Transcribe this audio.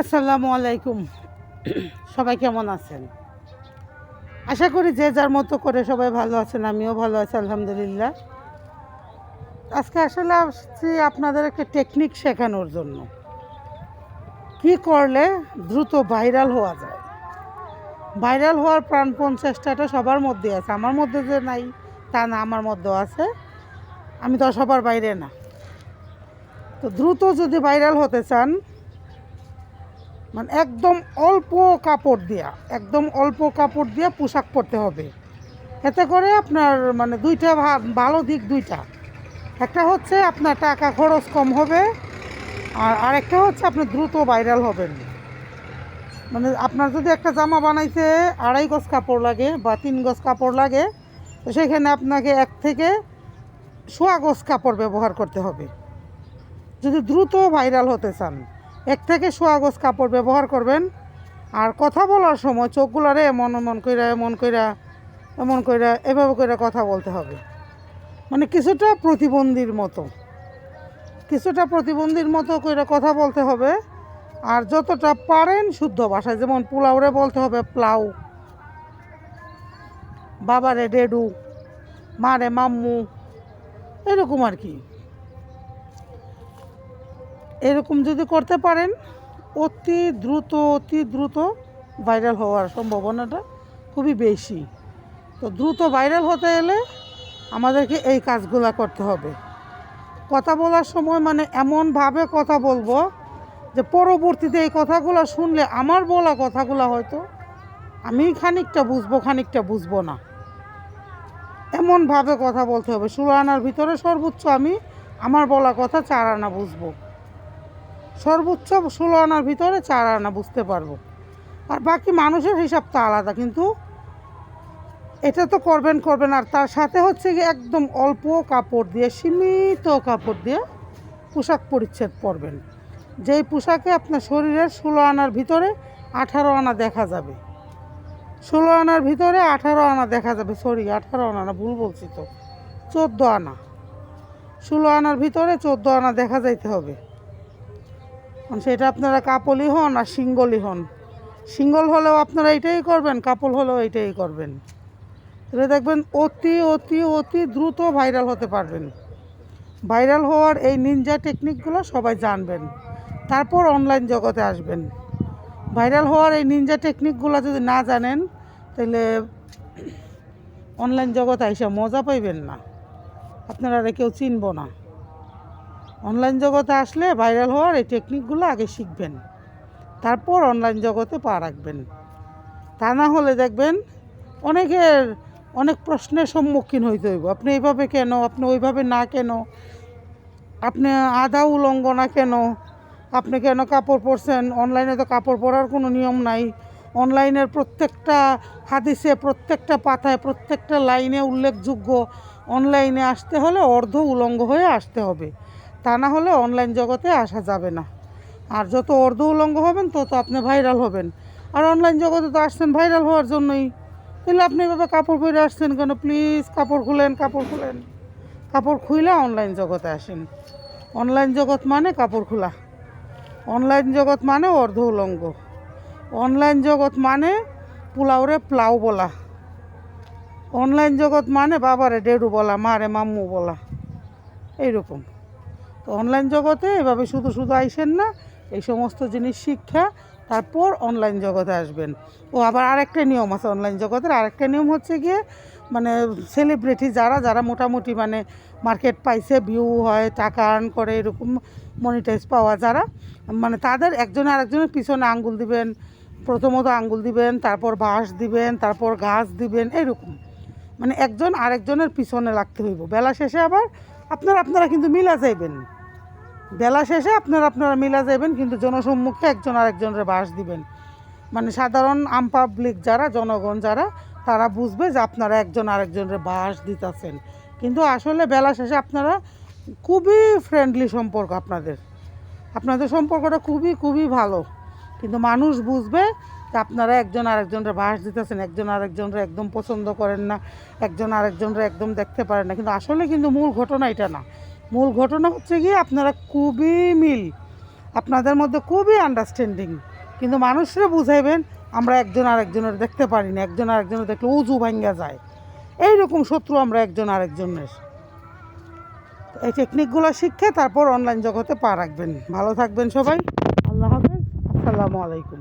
আসসালামু আলাইকুম। সবাই কেমন আছেন? আশা করি যে যার মতো করে সবাই ভালো আছেন, আমিও ভালো আছি, আলহামদুলিল্লাহ। আজকে আসলে আসছি আপনাদের একটা টেকনিক শেখানোর জন্য। কি করলে দ্রুত ভাইরাল হওয়া যায়? ভাইরাল হওয়ার প্রাণপণ চেষ্টাটা সবার মধ্যে আছে। আমার মধ্যে যে নাই, তা না, আমার মধ্যেও আছে। আমি তো সবার বাইরে না। তো দ্রুত যদি ভাইরাল হতে চান মানে একদম অল্প কাপড় দিয়া, একদম অল্প কাপড় দিয়ে পোশাক পরতে হবে। এতে করে আপনার মানে দুইটা ভালো দিক দুইটা। একটা হচ্ছে আপনার টাকা খরচ কম হবে, আর আরেকটা হচ্ছে আপনি দ্রুত ভাইরাল হবেন। মানে আপনার যদি একটা জামা বানাইতে আড়াই গজ কাপড় লাগে বা তিন গজ কাপড় লাগে, তো সেখানে আপনাকে এক থেকে সোয়া গজ কাপড় ব্যবহার করতে হবে। যদি দ্রুত ভাইরাল হতে চান। এক থেকে সোয়া গজ কাপড় ব্যবহার করবেন। আর কথা বলার সময় চোখগুলারে এমন এমন কইরা এমন কইরা এমন কইরা, এভাবে কইরা কথা বলতে হবে। মানে কিছুটা প্রতিবন্ধীর মতো। কিছুটা প্রতিবন্ধীর মতো কইরা কথা বলতে হবে। আর যতটা পারেন শুদ্ধ ভাষায়, যেমন পোলাওরে বলতে হবে প্লাউ বাবারে ডেডু, মারে মাম্মু, এরকম আর কি। এরকম যদি করতে পারেন, অতি দ্রুত অতি দ্রুত ভাইরাল হওয়ার সম্ভাবনাটা খুবই বেশি। তো দ্রুত ভাইরাল হতে এলে আমাদেরকে এই কাজগুলা করতে হবে। কথা বলার সময় মানে এমনভাবে কথা বলব যে পরবর্তীতে এই কথাগুলো শুনলে আমার বলা কথাগুলো হয়তো আমি খানিকটা বুঝব খানিকটা বুঝব না। এমনভাবে কথা বলতে হবে। ষোলো আনার ভিতরে সর্বোচ্চ আমি আমার বলা কথা চার আনা বুঝব। সর্বোচ্চ ষোলো আনার ভিতরে চার আনা বুঝতে পারব। আর বাকি মানুষের হিসাব তো আলাদা, কিন্তু এটা তো করবেন করবেন। আর তার সাথে হচ্ছে কি একদম অল্প কাপড় দিয়ে, সীমিত কাপড় দিয়ে পোশাক পরিচ্ছেদ পরবেন। যেই পোশাকে আপনার শরীরের ষোলো আনার ভিতরে আঠারো আনা দেখা যাবে। ষোলো আনার ভিতরে আঠারো আনা দেখা যাবে, সরি, আঠারো আনা না, ভুল বলছি তো। চোদ্দ আনা। ষোলো আনার ভিতরে চোদ্দ আনা দেখা যাইতে হবে। সেটা আপনারা কাপলই হন আর সিঙ্গলই হন। সিঙ্গল হলেও আপনারা এইটাই করবেন, কাপল হলেও এইটাই করবেন। তাহলে দেখবেন অতি অতি অতি দ্রুত ভাইরাল হতে পারবেন। ভাইরাল হওয়ার এই নিনজা টেকনিকগুলো সবাই জানবেন। তারপর অনলাইন জগতে আসবেন। ভাইরাল হওয়ার এই নিনজা টেকনিকগুলো যদি না জানেন, তাহলে অনলাইন জগতে এসে মজা পাইবেন না। আপনারা আর কেউ চিনব না। অনলাইন জগতে আসলে ভাইরাল হওয়ার এই টেকনিকগুলো আগে শিখবেন। তারপর অনলাইন জগতে পা রাখবেন। তা না হলে দেখবেন অনেকের অনেক প্রশ্নের সম্মুখীন হইতে হইব। আপনি এইভাবে কেন? আপনি ওইভাবে না কেন? আপনি আধা উলঙ্গ না কেন? আপনি কেন কাপড় পরছেন? অনলাইনে তো কাপড় পরার কোনো নিয়ম নাই। অনলাইনের প্রত্যেকটা হাদিসে, প্রত্যেকটা পাতায়, প্রত্যেকটা লাইনে উল্লেখযোগ্য। অনলাইনে আসতে হলে অর্ধ উলঙ্গ হয়ে আসতে হবে। তা না হলে অনলাইন জগতে আসা যাবে না। আর যত অর্ধ উলঙ্গ হবেন, তত আপনি ভাইরাল হবেন। আর অনলাইন জগতে তো আসছেন ভাইরাল হওয়ার জন্যই। তাহলে আপনি এভাবে কাপড় পরে আসছেন কেন? প্লিজ কাপড় খুলেন কাপড় খুলেন। কাপড় খুইলে অনলাইন জগতে আসেন। অনলাইন জগৎ মানে কাপড় খোলা। অনলাইন জগৎ মানে অর্ধ উলঙ্গ। অনলাইন জগৎ মানে পোলাওরে প্লাউ বলা। অনলাইন জগৎ মানে বাবারে ডেডু বলা, মারে মাম্মু বলা। এইরকম। তো অনলাইন জগতে এভাবে শুধু শুধু আইসেন না, এই সমস্ত জিনিস শিক্ষা, তারপর অনলাইন জগতে আসবেন। ও আবার আরেকটা নিয়ম আছে অনলাইন জগতের, আরেকটা নিয়ম হচ্ছে গিয়ে মানে সেলিব্রিটি যারা যারা মোটামুটি মানে মার্কেট পাইছে ভিউ হয়, টাকা আর্ন করে, এরকম মনিটাইজ পাওয়া যারা মানে তাদের একজন আরেকজনের পিছনে আঙ্গুল দিবেন, প্রথমত আঙ্গুল দিবেন, তারপর বাঁশ দিবেন, তারপর গাছ দিবেন, এরকম। মানে একজন আরেকজনের পিছনে লাগতে হইব। বেলা শেষে আবার আপনারা আপনারা কিন্তু মিলা যাইবেন। বেলা শেষে আপনারা আপনারা মিলা যাবেন কিন্তু জনসম্মুখে একজন আরেকজনের বাস দিবেন। মানে সাধারণ আম পাবলিক যারা, জনগণ যারা, তারা বুঝবে যে আপনারা একজন আরেকজনের বাস দিতেছেন। কিন্তু আসলে বেলা শেষে আপনারা খুবই ফ্রেন্ডলি সম্পর্ক আপনাদের। আপনাদের সম্পর্কটা খুবই খুবই ভালো। কিন্তু মানুষ বুঝবে তা আপনারা একজন আরেকজনরা বাস দিতেছেন, একজন আরেকজনরা একদম পছন্দ করেন না, একজন আরেকজনরা একদম দেখতে পারেন না। কিন্তু আসলে কিন্তু মূল ঘটনা এটা না। মূল ঘটনা হচ্ছে গিয়ে আপনারা খুবই মিল, আপনাদের মধ্যে খুবই আন্ডারস্ট্যান্ডিং কিন্তু মানুষরা বুঝাইবেন, আমরা একজন আরেকজনের দেখতে পারি না, একজন আরেকজনের দেখলে উজু ভাঙ্গা যায়। এই রকম শত্রু আমরা একজন আরেকজনের। এই টেকনিকগুলো শিখে তারপর অনলাইন জগতে পা রাখবেন। ভালো থাকবেন সবাই। আল্লাহ হাফেজ। আসসালামু আলাইকুম।